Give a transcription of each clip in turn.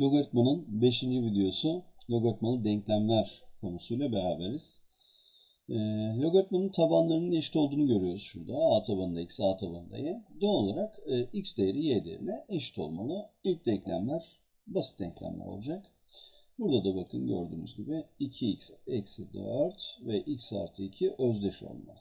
Logaritmanın 5. videosu logaritmalı denklemler konusuyla beraberiz. Ee, logaritmanın tabanlarının eşit olduğunu görüyoruz şurada. A tabanında x, A tabanında y. Doğal olarak e, x değeri y değerine eşit olmalı. İlk denklemler basit denklemler olacak. Burada da bakın gördüğünüz gibi 2x eksi 4 ve x artı 2 özdeş olmalı.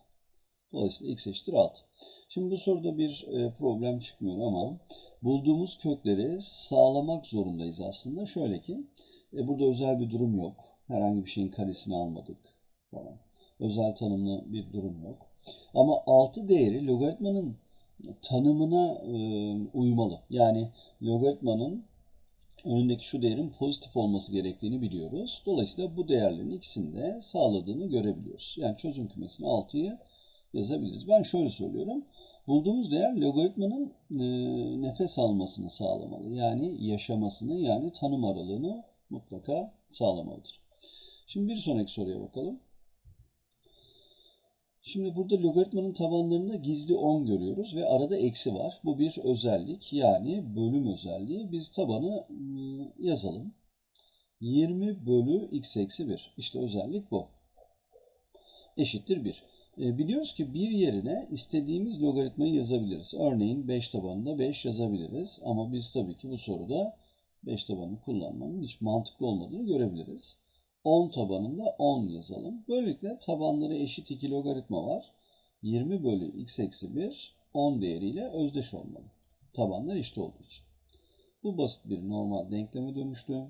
Dolayısıyla x eşittir 6. Şimdi bu soruda bir e, problem çıkmıyor ama bulduğumuz kökleri sağlamak zorundayız aslında. Şöyle ki e, burada özel bir durum yok. Herhangi bir şeyin karesini almadık falan. Özel tanımlı bir durum yok. Ama 6 değeri logaritmanın tanımına e, uymalı. Yani logaritmanın önündeki şu değerin pozitif olması gerektiğini biliyoruz. Dolayısıyla bu değerlerin ikisini de sağladığını görebiliyoruz. Yani çözüm kümesine 6'yı yazabiliriz. Ben şöyle söylüyorum. Bulduğumuz değer logaritmanın e, nefes almasını sağlamalı. Yani yaşamasını yani tanım aralığını mutlaka sağlamalıdır. Şimdi bir sonraki soruya bakalım. Şimdi burada logaritmanın tabanlarında gizli 10 görüyoruz ve arada eksi var. Bu bir özellik yani bölüm özelliği. Biz tabanı yazalım. 20 bölü x eksi 1. İşte özellik bu. Eşittir 1. E, biliyoruz ki bir yerine istediğimiz logaritmayı yazabiliriz. Örneğin 5 tabanında 5 yazabiliriz. Ama biz tabii ki bu soruda 5 tabanını kullanmanın hiç mantıklı olmadığını görebiliriz. 10 tabanında 10 yazalım. Böylelikle tabanları eşit iki logaritma var. 20 bölü x eksi 1 10 değeriyle özdeş olmalı. Tabanlar eşit olduğu için. Bu basit bir normal denkleme dönüştü.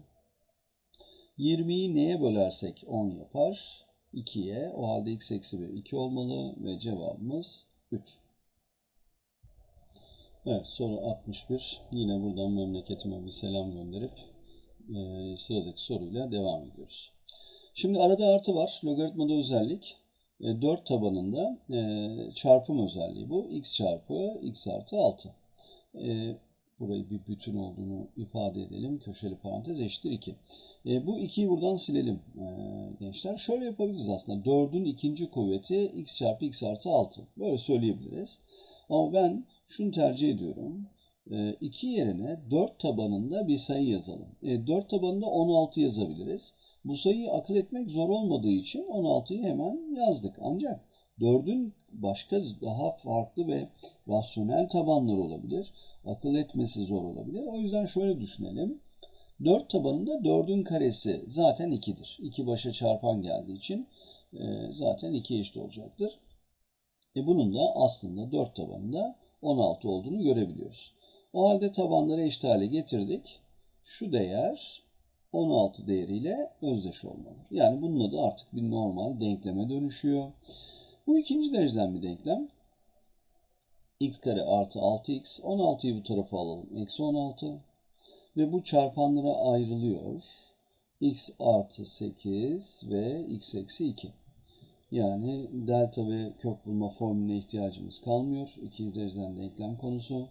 20'yi neye bölersek 10 yapar? 2'ye. O halde x eksi 1 2 olmalı ve cevabımız 3. Evet soru 61. Yine buradan memleketime bir selam gönderip e, sıradaki soruyla devam ediyoruz. Şimdi arada artı var. Logaritmada özellik. E, 4 tabanında e, çarpım özelliği bu. x çarpı x artı 6. E, burayı bir bütün olduğunu ifade edelim. Köşeli parantez eşittir 2. E, bu 2'yi buradan silelim e, gençler. Şöyle yapabiliriz aslında. 4'ün ikinci kuvveti x çarpı x artı 6. Böyle söyleyebiliriz. Ama ben şunu tercih ediyorum. 2 e, yerine 4 tabanında bir sayı yazalım. E, 4 tabanında 16 yazabiliriz. Bu sayıyı akıl etmek zor olmadığı için 16'yı hemen yazdık. Ancak 4'ün başka daha farklı ve rasyonel tabanları olabilir. Akıl etmesi zor olabilir. O yüzden şöyle düşünelim. 4 tabanında 4'ün karesi zaten 2'dir. 2 başa çarpan geldiği için e, zaten 2 eşit olacaktır. E bunun da aslında 4 tabanında 16 olduğunu görebiliyoruz. O halde tabanları eşit hale getirdik. Şu değer 16 değeriyle özdeş olmalı. Yani bunun adı artık bir normal denkleme dönüşüyor. Bu ikinci dereceden bir denklem. x kare artı 6x. 16'yı bu tarafa alalım. Eksi 16. Ve bu çarpanlara ayrılıyor. x artı 8 ve x eksi 2. Yani delta ve kök bulma formülüne ihtiyacımız kalmıyor. İkinci dereceden denklem konusu.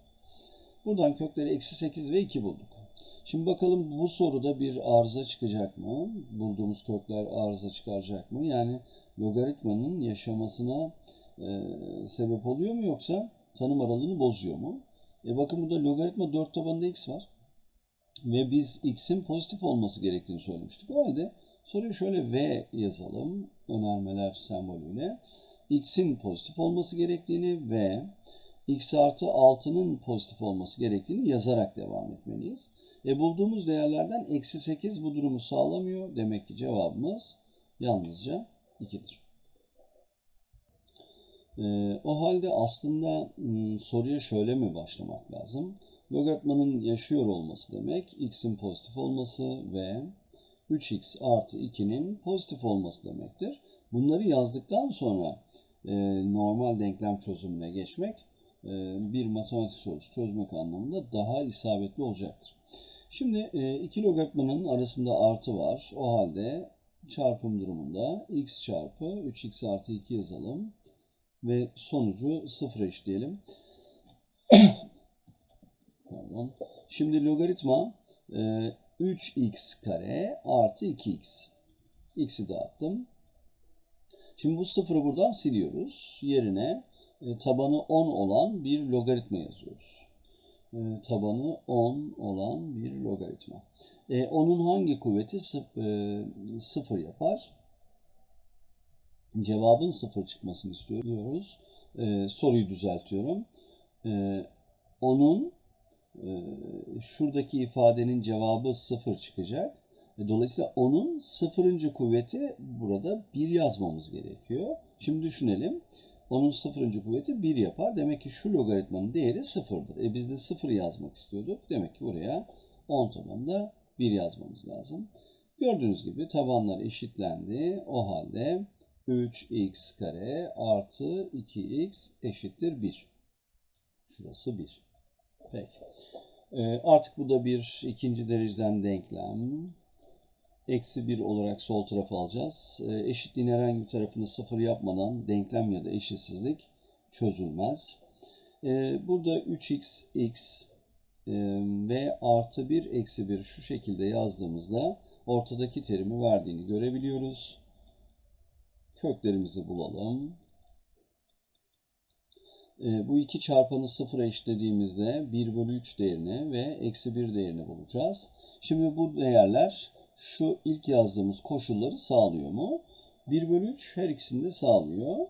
Buradan kökleri eksi 8 ve 2 bulduk. Şimdi bakalım bu soruda bir arıza çıkacak mı? Bulduğumuz kökler arıza çıkaracak mı? Yani logaritmanın yaşamasına e, sebep oluyor mu yoksa tanım aralığını bozuyor mu? E bakın burada logaritma 4 tabanında x var. Ve biz x'in pozitif olması gerektiğini söylemiştik. O halde soruyu şöyle v yazalım. Önermeler sembolüyle. x'in pozitif olması gerektiğini ve x artı 6'nın pozitif olması gerektiğini yazarak devam etmeliyiz. E bulduğumuz değerlerden eksi 8 bu durumu sağlamıyor. Demek ki cevabımız yalnızca 2'dir. E, o halde aslında m, soruya şöyle mi başlamak lazım? Logaritmanın yaşıyor olması demek x'in pozitif olması ve 3x artı 2'nin pozitif olması demektir. Bunları yazdıktan sonra e, normal denklem çözümüne geçmek e, bir matematik sorusu çözmek anlamında daha isabetli olacaktır. Şimdi e, iki logaritmanın arasında artı var. O halde çarpım durumunda x çarpı 3x artı 2 yazalım. Ve sonucu sıfır eşleyelim. Pardon. Şimdi logaritma e, 3x kare artı 2x. x'i dağıttım. Şimdi bu sıfırı buradan siliyoruz. Yerine e, tabanı 10 olan bir logaritma yazıyoruz. e, tabanı 10 olan bir logaritma. E, onun hangi kuvveti 0 yapar? Cevabın 0 çıkmasını istiyoruz. E, soruyu düzeltiyorum. E, onun e, şuradaki ifadenin cevabı 0 çıkacak. E, dolayısıyla onun sıfırıncı kuvveti burada 1 yazmamız gerekiyor. Şimdi düşünelim. Onun sıfırıncı kuvveti 1 yapar. Demek ki şu logaritmanın değeri sıfırdır. E biz de 0 yazmak istiyorduk. Demek ki buraya 10 tabanında 1 yazmamız lazım. Gördüğünüz gibi tabanlar eşitlendi. O halde 3x kare artı 2x eşittir 1. Şurası 1. Peki. E, artık bu da bir ikinci dereceden denklem. Eksi 1 olarak sol tarafa alacağız. E, eşitliğin herhangi bir tarafını sıfır yapmadan denklem ya da eşitsizlik çözülmez. E, burada 3x x e, ve artı 1 eksi 1 şu şekilde yazdığımızda ortadaki terimi verdiğini görebiliyoruz. Köklerimizi bulalım. E, bu iki çarpanı sıfıra eşitlediğimizde 1 bölü 3 değerini ve eksi 1 değerini bulacağız. Şimdi bu değerler şu ilk yazdığımız koşulları sağlıyor mu? 1 bölü 3 her ikisini de sağlıyor.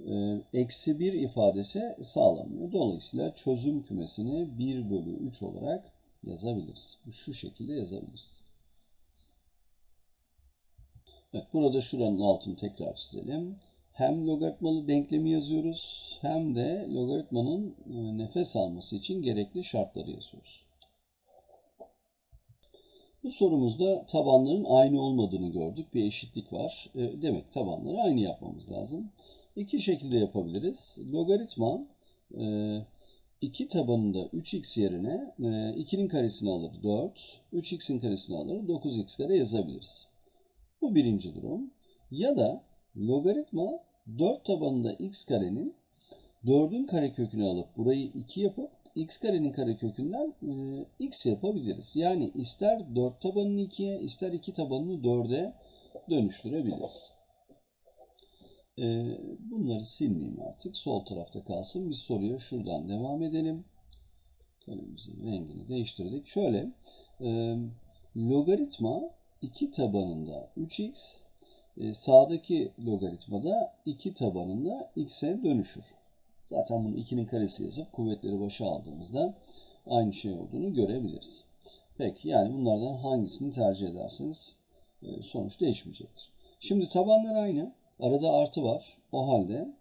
Ee, eksi 1 ifadesi sağlamıyor. Dolayısıyla çözüm kümesini 1 bölü 3 olarak yazabiliriz. Şu şekilde yazabiliriz. Evet, burada şuranın altını tekrar çizelim. Hem logaritmalı denklemi yazıyoruz hem de logaritmanın e, nefes alması için gerekli şartları yazıyoruz. Bu sorumuzda tabanların aynı olmadığını gördük. Bir eşitlik var. E, demek tabanları aynı yapmamız lazım. İki şekilde yapabiliriz. Logaritma e, 2 tabanında 3x yerine e, 2'nin karesini alır 4, 3x'in karesini alır 9x kare yazabiliriz. Bu birinci durum. Ya da logaritma 4 tabanında x karenin 4'ün karekökünü alıp burayı 2 yapıp x karenin karekökünden e, x yapabiliriz. Yani ister 4 tabanını 2'ye ister 2 tabanını 4'e dönüştürebiliriz. E, bunları silmeyeyim artık. Sol tarafta kalsın. Bir soruya şuradan devam edelim. Kalemimizin rengini değiştirdik. Şöyle e, logaritma 2 tabanında 3x e, sağdaki logaritmada 2 tabanında x'e dönüşür. Zaten bunu 2'nin karesi yazıp kuvvetleri başa aldığımızda aynı şey olduğunu görebiliriz. Peki yani bunlardan hangisini tercih ederseniz e, sonuç değişmeyecektir. Şimdi tabanlar aynı. Arada artı var. O halde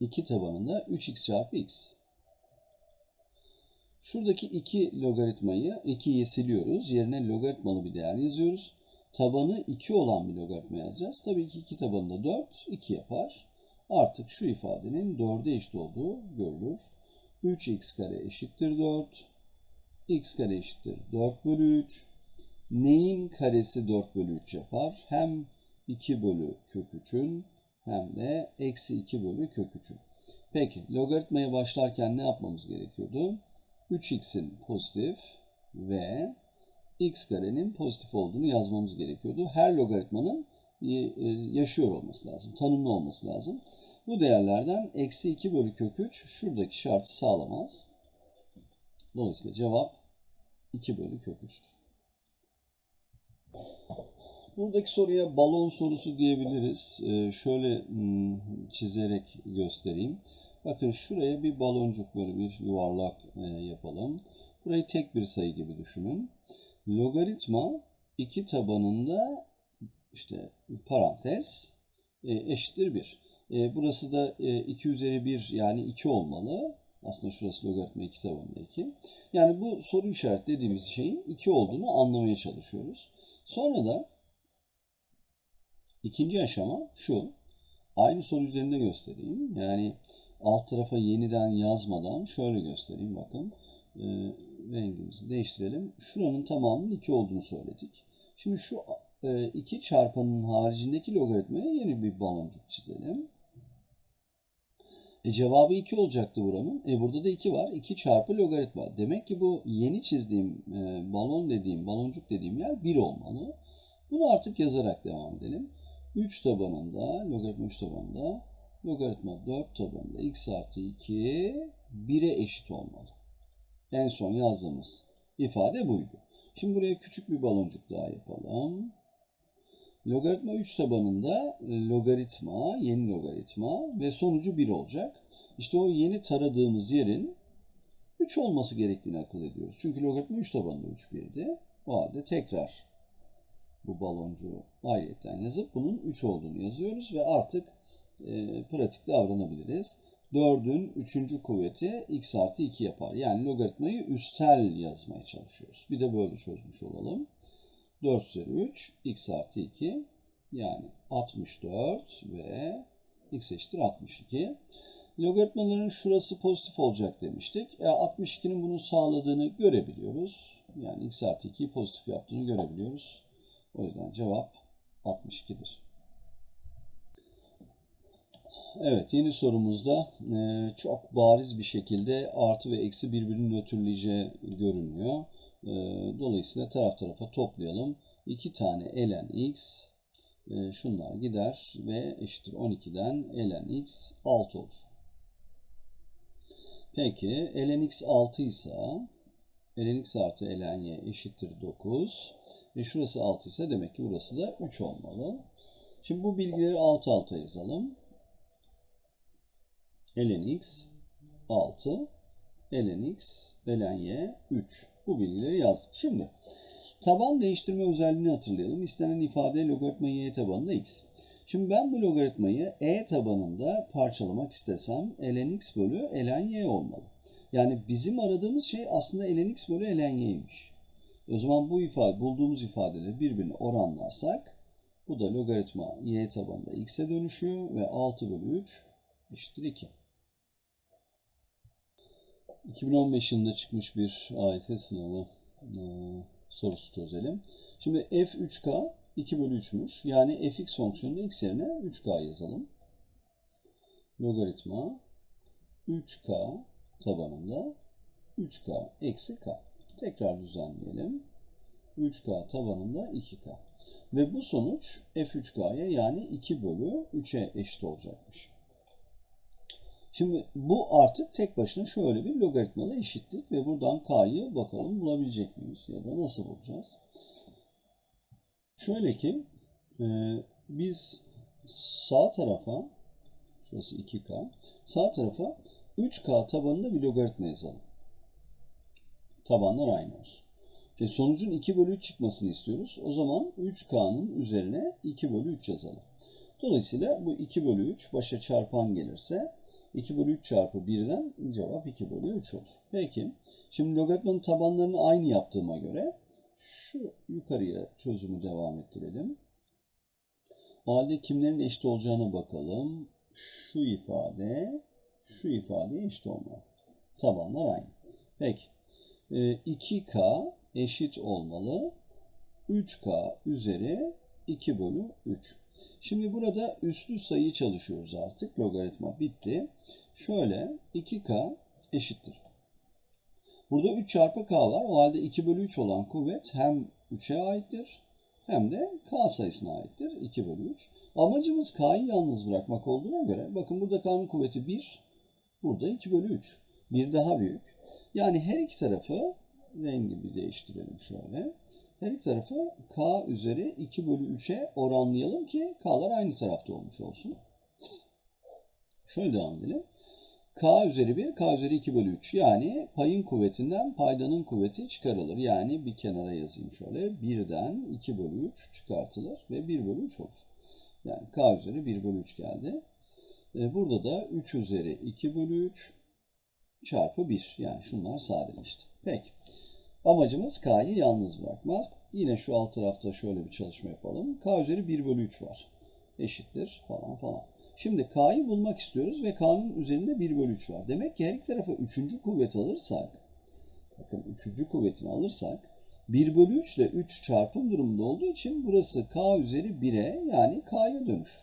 2 tabanında 3x çarpı x. Şuradaki 2 logaritmayı 2'yi siliyoruz. Yerine logaritmalı bir değer yazıyoruz. Tabanı 2 olan bir logaritma yazacağız. Tabii ki 2 tabanında 4, 2 yapar artık şu ifadenin 4'e eşit olduğu görülür. 3x kare eşittir 4. x kare eşittir 4 bölü 3. Neyin karesi 4 bölü 3 yapar? Hem 2 bölü kök 3'ün hem de eksi 2 bölü kök 3'ün. Peki logaritmaya başlarken ne yapmamız gerekiyordu? 3x'in pozitif ve x karenin pozitif olduğunu yazmamız gerekiyordu. Her logaritmanın e, yaşıyor olması lazım, tanımlı olması lazım. Bu değerlerden eksi 2 bölü kök 3 şuradaki şartı sağlamaz. Dolayısıyla cevap 2 bölü kök 3'tür. Buradaki soruya balon sorusu diyebiliriz. Ee, şöyle hmm, çizerek göstereyim. Bakın şuraya bir baloncuk böyle bir yuvarlak e, yapalım. Burayı tek bir sayı gibi düşünün. Logaritma 2 tabanında işte parantez e, eşittir 1. E, burası da e, 2 üzeri 1 yani 2 olmalı. Aslında şurası logaritma 2 tabanında 2. Yani bu soru işaretlediğimiz şeyin 2 olduğunu anlamaya çalışıyoruz. Sonra da ikinci aşama şu. Aynı soru üzerinde göstereyim. Yani alt tarafa yeniden yazmadan şöyle göstereyim bakın. E, rengimizi değiştirelim. Şuranın tamamının 2 olduğunu söyledik. Şimdi şu 2 e, çarpanın haricindeki logaritmaya yeni bir baloncuk çizelim. E cevabı 2 olacaktı buranın. E burada da 2 var. 2 çarpı logaritma. Demek ki bu yeni çizdiğim e, balon dediğim, baloncuk dediğim yer 1 olmalı. Bunu artık yazarak devam edelim. 3 tabanında, logaritma 3 tabanında, logaritma 4 tabanında x artı 2 1'e eşit olmalı. En son yazdığımız ifade buydu. Şimdi buraya küçük bir baloncuk daha yapalım. Logaritma 3 tabanında logaritma, yeni logaritma ve sonucu 1 olacak. İşte o yeni taradığımız yerin 3 olması gerektiğini akıl ediyoruz. Çünkü logaritma 3 tabanında 3 1'di. O halde tekrar bu baloncuğu ayrıyetten yazıp bunun 3 olduğunu yazıyoruz ve artık e, pratik davranabiliriz. 4'ün 3. kuvveti x artı 2 yapar. Yani logaritmayı üstel yazmaya çalışıyoruz. Bir de böyle çözmüş olalım. 4 üzeri 3 x artı 2 yani 64 ve x eşittir 62. Logaritmaların şurası pozitif olacak demiştik. E, 62'nin bunu sağladığını görebiliyoruz. Yani x artı 2'yi pozitif yaptığını görebiliyoruz. O yüzden cevap 62'dir. Evet yeni sorumuzda e, çok bariz bir şekilde artı ve eksi birbirini nötrleyeceği görünüyor. E, dolayısıyla taraf tarafa toplayalım. 2 tane ln x e, şunlar gider ve eşittir 12'den ln x 6 olur. Peki ln x 6 ise ln x artı ln y eşittir 9. Ve şurası 6 ise demek ki burası da 3 olmalı. Şimdi bu bilgileri alt alta yazalım. Ln x 6, ln x, ln y 3. Bu bilgileri yazdık. Şimdi taban değiştirme özelliğini hatırlayalım. İstenen ifade logaritma y tabanında x. Şimdi ben bu logaritmayı e tabanında parçalamak istesem ln x bölü ln y olmalı. Yani bizim aradığımız şey aslında ln x bölü ln y'ymiş. O zaman bu ifade, bulduğumuz ifadeleri birbirine oranlarsak bu da logaritma y tabanında x'e dönüşüyor ve 6 bölü 3 eşittir 2. 2015 yılında çıkmış bir AYT sınavı e, sorusu çözelim. Şimdi f3k 2 bölü 3'müş. Yani fx fonksiyonunda x yerine 3k yazalım. Logaritma 3k tabanında 3k eksi k. Tekrar düzenleyelim. 3k tabanında 2k. Ve bu sonuç f3k'ya yani 2 bölü 3'e eşit olacakmış. Şimdi bu artık tek başına şöyle bir logaritmalı eşitlik ve buradan k'yı bakalım bulabilecek miyiz ya da nasıl bulacağız? Şöyle ki e, biz sağ tarafa şurası 2k sağ tarafa 3k tabanında bir logaritma yazalım. Tabanlar aynı olsun. E, sonucun 2 bölü 3 çıkmasını istiyoruz. O zaman 3k'nın üzerine 2 bölü 3 yazalım. Dolayısıyla bu 2 bölü 3 başa çarpan gelirse 2 bölü 3 çarpı 1'den cevap 2 bölü 3 olur. Peki. Şimdi logaritmanın tabanlarını aynı yaptığıma göre şu yukarıya çözümü devam ettirelim. O halde kimlerin eşit olacağına bakalım. Şu ifade, şu ifadeye eşit olmalı. Tabanlar aynı. Peki. 2K eşit olmalı. 3K üzeri 2 bölü 3. Şimdi burada üslü sayı çalışıyoruz artık. Logaritma bitti. Şöyle 2K eşittir. Burada 3 çarpı K var. O halde 2 bölü 3 olan kuvvet hem 3'e aittir hem de K sayısına aittir. 2 bölü 3. Amacımız K'yı yalnız bırakmak olduğuna göre bakın burada K'nın kuvveti 1. Burada 2 bölü 3. Bir daha büyük. Yani her iki tarafı rengi bir değiştirelim şöyle. Her iki tarafı k üzeri 2 bölü 3'e oranlayalım ki k'lar aynı tarafta olmuş olsun. Şöyle devam edelim. k üzeri 1, k üzeri 2 bölü 3. Yani payın kuvvetinden paydanın kuvveti çıkarılır. Yani bir kenara yazayım şöyle. 1'den 2 bölü 3 çıkartılır ve 1 bölü 3 olur. Yani k üzeri 1 bölü 3 geldi. E, burada da 3 üzeri 2 bölü 3 çarpı 1. Yani şunlar sadeleşti. Peki. Amacımız k'yı yalnız bırakmak. Yine şu alt tarafta şöyle bir çalışma yapalım. k üzeri 1 bölü 3 var. Eşittir falan falan. Şimdi k'yı bulmak istiyoruz ve k'nın üzerinde 1 bölü 3 var. Demek ki her iki tarafa 3. kuvvet alırsak, bakın 3. kuvvetini alırsak 1 bölü 3 ile 3 çarpım durumunda olduğu için burası k üzeri 1'e yani k'ya dönüşür.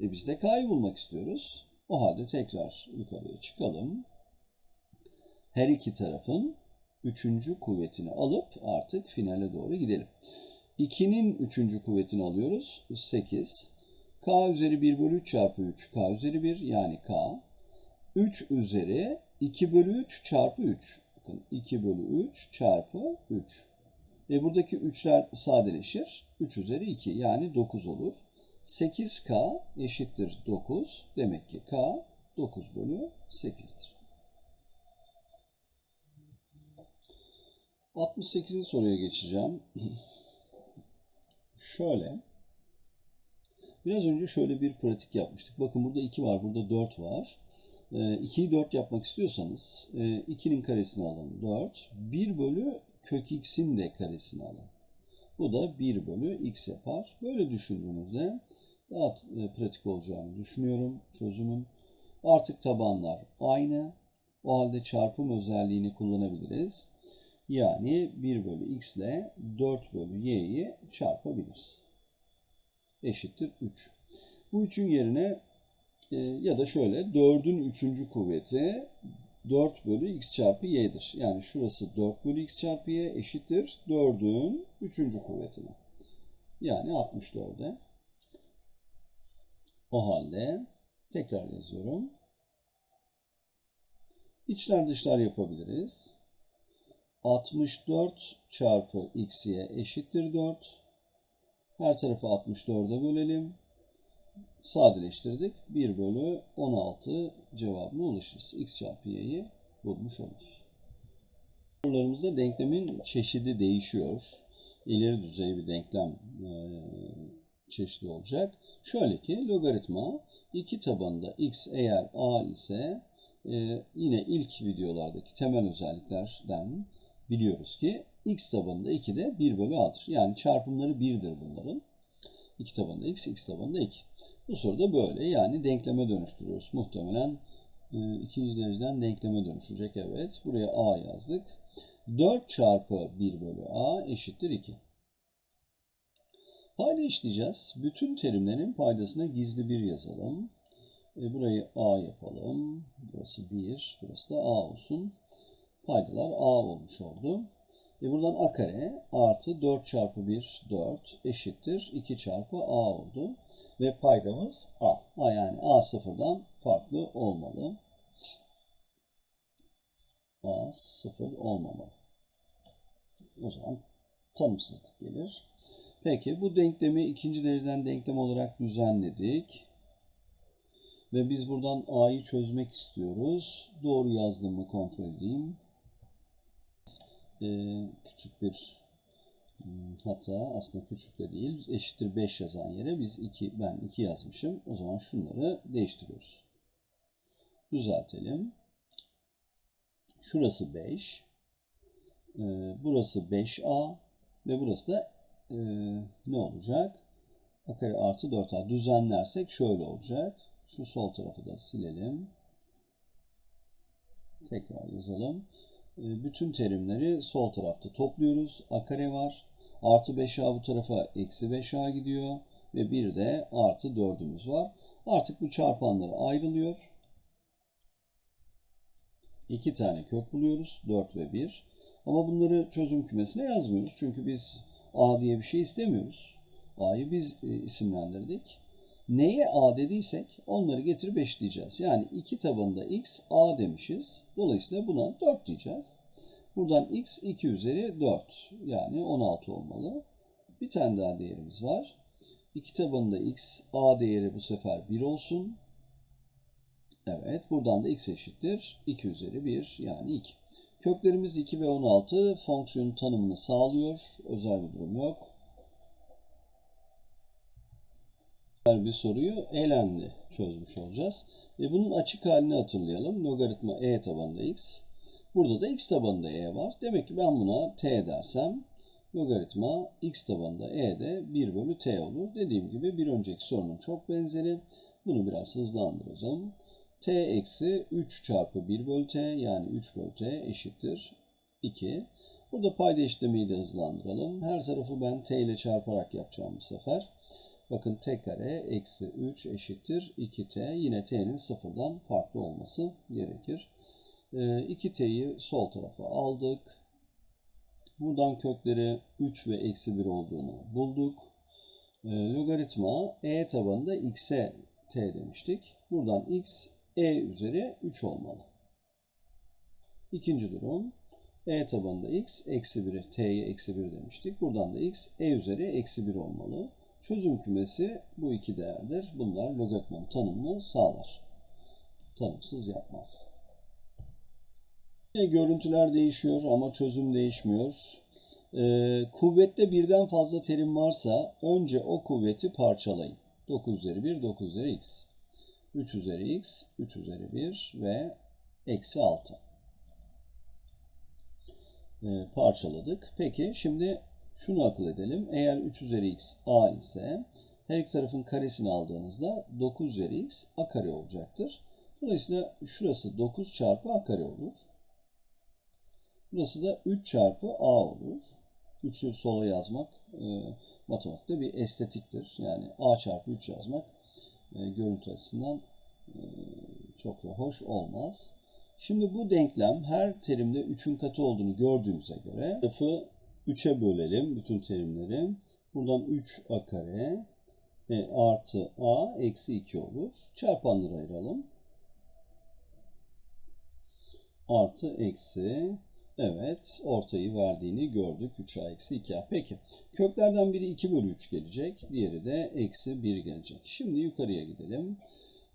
E biz de k'yı bulmak istiyoruz. O halde tekrar yukarıya çıkalım. Her iki tarafın üçüncü kuvvetini alıp artık finale doğru gidelim. 2'nin üçüncü kuvvetini alıyoruz. 8. K üzeri 1 bölü 3 çarpı 3. K üzeri 1 yani K. 3 üzeri 2 bölü 3 çarpı 3. Bakın 2 bölü 3 çarpı 3. E buradaki 3'ler sadeleşir. 3 üzeri 2 yani 9 olur. 8K eşittir 9. Demek ki K 9 bölü 8'dir. 68. soruya geçeceğim. Şöyle. Biraz önce şöyle bir pratik yapmıştık. Bakın burada 2 var, burada 4 var. 2'yi 4 yapmak istiyorsanız 2'nin karesini alın 4. 1 bölü kök x'in de karesini alın. Bu da 1 bölü x yapar. Böyle düşündüğünüzde daha pratik olacağını düşünüyorum çözümün. Artık tabanlar aynı. O halde çarpım özelliğini kullanabiliriz. Yani 1 bölü x ile 4 bölü y'yi çarpabiliriz. Eşittir 3. Bu 3'ün yerine e, ya da şöyle 4'ün 3. kuvveti 4 bölü x çarpı y'dir. Yani şurası 4 bölü x çarpı y eşittir 4'ün 3. kuvvetine. Yani 64'e. O halde tekrar yazıyorum. İçler dışlar yapabiliriz. 64 çarpı x'ye eşittir 4. Her tarafı 64'e bölelim. Sadeleştirdik. 1 bölü 16 cevabına ulaşırız. x çarpı y'yi bulmuş oluruz. Sorularımızda denklemin çeşidi değişiyor. İleri düzey bir denklem e, çeşidi olacak. Şöyle ki logaritma 2 tabanında x eğer a ise e, yine ilk videolardaki temel özelliklerden biliyoruz ki x tabanında 2 de 1 bölü a'dır. Yani çarpımları 1'dir bunların. 2 tabanında x, x tabanında 2. Bu soruda böyle. Yani denkleme dönüştürüyoruz. Muhtemelen e, ikinci dereceden denkleme dönüşecek. Evet. Buraya a yazdık. 4 çarpı 1 bölü a eşittir 2. Payda işleyeceğiz. Bütün terimlerin paydasına gizli 1 yazalım. E, burayı a yapalım. Burası 1. Burası da a olsun. Paydalar a olmuş oldu. E buradan a kare artı 4 çarpı 1 4 eşittir 2 çarpı a oldu. Ve paydamız a. a yani a sıfırdan farklı olmalı. a sıfır olmamalı. O zaman tanımsızlık gelir. Peki bu denklemi ikinci dereceden denklem olarak düzenledik. Ve biz buradan a'yı çözmek istiyoruz. Doğru yazdığımı kontrol edeyim. Ee, küçük bir hmm, hata aslında küçük de değil. Eşittir 5 yazan yere biz 2 ben 2 yazmışım. O zaman şunları değiştiriyoruz. Düzeltelim. Şurası 5. Ee, burası 5a ve burası da e, ne olacak? a kare artı 4a düzenlersek şöyle olacak. Şu sol tarafı da silelim. Tekrar yazalım. E, bütün terimleri sol tarafta topluyoruz. a kare var. Artı 5a bu tarafa eksi 5a gidiyor. Ve bir de artı 4'ümüz var. Artık bu çarpanları ayrılıyor. İki tane kök buluyoruz. 4 ve 1. Ama bunları çözüm kümesine yazmıyoruz. Çünkü biz a diye bir şey istemiyoruz. a'yı biz e, isimlendirdik. Neye a dediysek onları getirip eşleyeceğiz. Yani 2 tabanında x a demişiz. Dolayısıyla buna 4 diyeceğiz. Buradan x 2 üzeri 4 yani 16 olmalı. Bir tane daha değerimiz var. 2 tabanında x a değeri bu sefer 1 olsun. Evet buradan da x eşittir 2 üzeri 1 yani 2. Köklerimiz 2 ve 16 fonksiyonun tanımını sağlıyor. Özel bir durum yok. Bir soruyu elenli çözmüş olacağız. E bunun açık halini hatırlayalım. Logaritma e tabanında x. Burada da x tabanında e var. Demek ki ben buna t dersem logaritma x tabanında e de 1 bölü t olur. Dediğim gibi bir önceki sorunun çok benzeri. Bunu biraz hızlandıracağım. t eksi 3 çarpı 1 bölü t yani 3 bölü t eşittir 2. Burada payda işlemiyi de hızlandıralım. Her tarafı ben t ile çarparak yapacağım bu sefer. Bakın t kare eksi 3 eşittir 2t. Yine t'nin sıfırdan farklı olması gerekir. 2t'yi ee, sol tarafa aldık. Buradan kökleri 3 ve eksi 1 olduğunu bulduk. Ee, logaritma e tabanında x'e t demiştik. Buradan x e üzeri 3 olmalı. İkinci durum. e tabanında x eksi 1'i t'ye eksi 1 demiştik. Buradan da x e üzeri eksi 1 olmalı. Çözüm kümesi bu iki değerdir. Bunlar logaritmanın tanımını sağlar. Tanımsız yapmaz. Yine görüntüler değişiyor ama çözüm değişmiyor. Ee, kuvvette birden fazla terim varsa önce o kuvveti parçalayın. 9 üzeri 1, 9 üzeri x. 3 üzeri x, 3 üzeri 1 ve eksi 6. Ee, parçaladık. Peki şimdi şunu akıl edelim. Eğer 3 üzeri x a ise her iki tarafın karesini aldığınızda 9 üzeri x a kare olacaktır. Dolayısıyla şurası 9 çarpı a kare olur. Burası da 3 çarpı a olur. 3'ü sola yazmak e, matematikte bir estetiktir. Yani a çarpı 3 yazmak e, görüntü açısından e, çok da hoş olmaz. Şimdi bu denklem her terimde 3'ün katı olduğunu gördüğümüze göre tarafı 3'e bölelim bütün terimleri. Buradan 3a kare e, artı a eksi 2 olur. Çarpanları ayıralım. Artı eksi Evet, ortayı verdiğini gördük. 3a eksi 2a. Peki, köklerden biri 2 bölü 3 gelecek. Diğeri de eksi 1 gelecek. Şimdi yukarıya gidelim.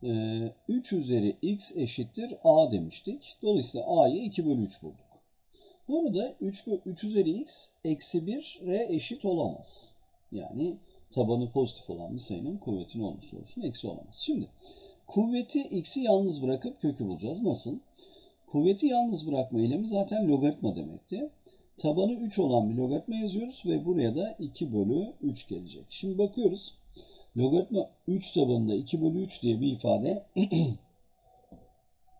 Ee, 3 üzeri x eşittir a demiştik. Dolayısıyla a'yı 2 bölü 3 bulduk. Bu arada 3, 3 üzeri x eksi 1'e eşit olamaz. Yani tabanı pozitif olan bir sayının kuvvetini olursa olsun eksi olamaz. Şimdi kuvveti x'i yalnız bırakıp kökü bulacağız. Nasıl? Kuvveti yalnız bırakma eylemi zaten logaritma demekti. Tabanı 3 olan bir logaritma yazıyoruz ve buraya da 2 bölü 3 gelecek. Şimdi bakıyoruz. Logaritma 3 tabanında 2 bölü 3 diye bir ifade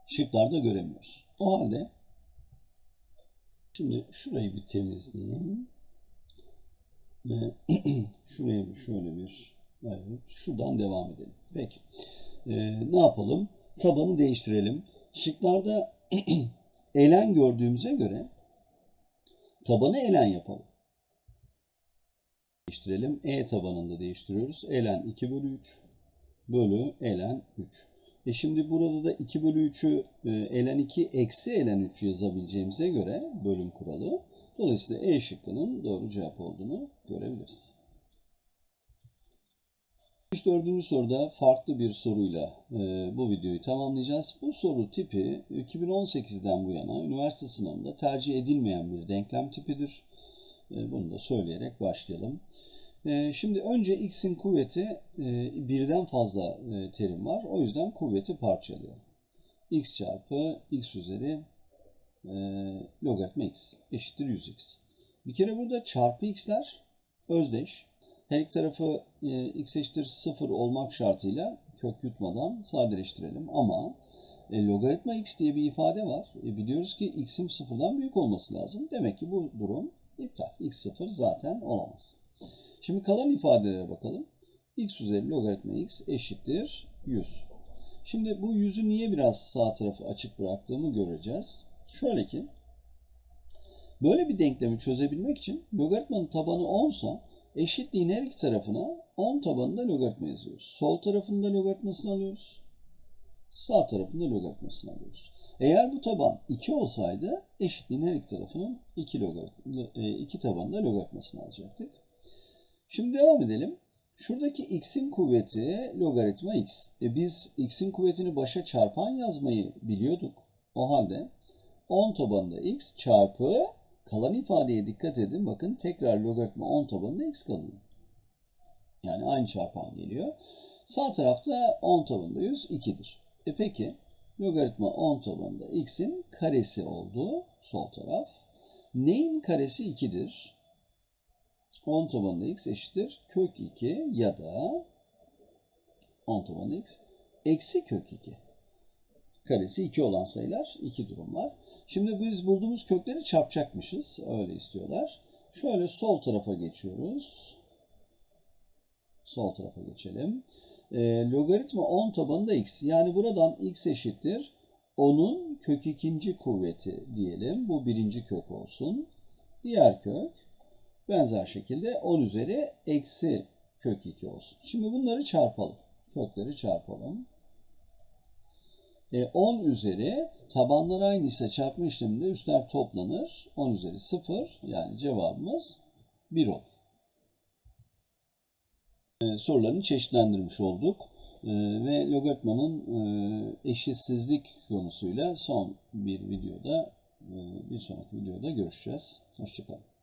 şıklarda göremiyoruz. O halde şimdi şurayı bir temizleyeyim. Ve şuraya bir şöyle bir evet, şuradan devam edelim. Peki. Ee, ne yapalım? Tabanı değiştirelim. Şıklarda elen gördüğümüze göre tabanı elen yapalım. Değiştirelim. E tabanında değiştiriyoruz. Elen 2 bölü 3 bölü elen 3. E şimdi burada da 2 bölü 3'ü e, elen 2 eksi elen 3 yazabileceğimize göre bölüm kuralı. Dolayısıyla E şıkkının doğru cevap olduğunu görebiliriz. 64. soruda farklı bir soruyla e, bu videoyu tamamlayacağız. Bu soru tipi 2018'den bu yana üniversite sınavında tercih edilmeyen bir denklem tipidir. E, bunu da söyleyerek başlayalım. E, şimdi önce x'in kuvveti e, birden fazla e, terim var. O yüzden kuvveti parçalayalım. x çarpı x üzeri e, logaritma x eşittir 100x. Bir kere burada çarpı x'ler özdeş. Her iki tarafı x eşittir 0 olmak şartıyla kök yutmadan sadeleştirelim. Ama logaritma x diye bir ifade var. Biliyoruz ki x'in sıfırdan büyük olması lazım. Demek ki bu durum iptal. x sıfır zaten olamaz. Şimdi kalan ifadelere bakalım. x üzeri logaritma x eşittir 100. Şimdi bu 100'ü niye biraz sağ tarafı açık bıraktığımı göreceğiz. Şöyle ki böyle bir denklemi çözebilmek için logaritmanın tabanı 10 sa Eşitliğin her iki tarafına 10 tabanında logaritma yazıyoruz. Sol tarafında logaritmasını alıyoruz. Sağ tarafında logaritmasını alıyoruz. Eğer bu taban 2 olsaydı eşitliğin her iki tarafının 2, logaritma, 2 tabanında logaritmasını alacaktık. Şimdi devam edelim. Şuradaki x'in kuvveti logaritma x. E biz x'in kuvvetini başa çarpan yazmayı biliyorduk. O halde 10 tabanında x çarpı Kalan ifadeye dikkat edin. Bakın tekrar logaritma 10 tabanında x kalıyor. Yani aynı çarpan geliyor. Sağ tarafta 10 tabanında 100 2'dir. E peki logaritma 10 tabanında x'in karesi oldu. Sol taraf. Neyin karesi 2'dir? 10 tabanında x eşittir. Kök 2 ya da 10 tabanında x eksi kök 2. Karesi 2 olan sayılar 2 durum var. Şimdi biz bulduğumuz kökleri çarpacakmışız. Öyle istiyorlar. Şöyle sol tarafa geçiyoruz. Sol tarafa geçelim. E, logaritma 10 tabanında x. Yani buradan x eşittir. 10'un kök ikinci kuvveti diyelim. Bu birinci kök olsun. Diğer kök benzer şekilde 10 üzeri eksi kök 2 olsun. Şimdi bunları çarpalım. Kökleri çarpalım. E, 10 üzeri tabanlar aynıysa çarpma işleminde üstler toplanır. 10 üzeri 0 yani cevabımız 1 olur. E, sorularını çeşitlendirmiş olduk. E, ve logaritmanın e, eşitsizlik konusuyla son bir videoda, e, bir sonraki videoda görüşeceğiz. Hoşçakalın.